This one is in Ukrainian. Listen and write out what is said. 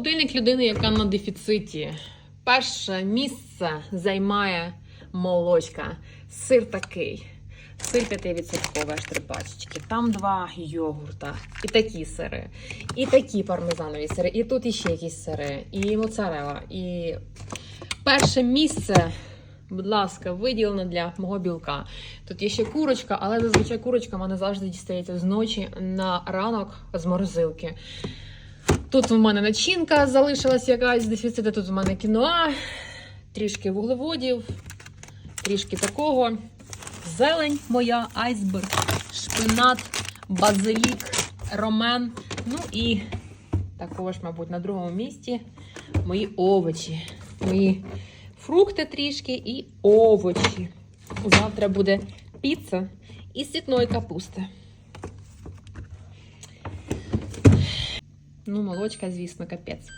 Холодильник людини, яка на дефіциті. Перше місце займає молочка. Сир такий. Сир 5% аж три пачечки. Там два йогурта. І такі сири. І такі пармезанові сири. І тут іще якісь сири. І моцарела. І перше місце. Будь ласка, виділено для мого білка. Тут є ще курочка, але зазвичай курочка в мене завжди дістається зночі на ранок з морозилки. Тут у мене начинка залишилась якась з дефіциту. Тут у мене кіноа, трішки вуглеводів, трішки такого. Зелень моя, айсберг, шпинат, базилік, ромен. Ну і також, мабуть, на другому місці мої овочі. Мої фрукти трішки і овочі. Завтра буде піца із цвітної капусти. Ну, молочка, звісно, капець.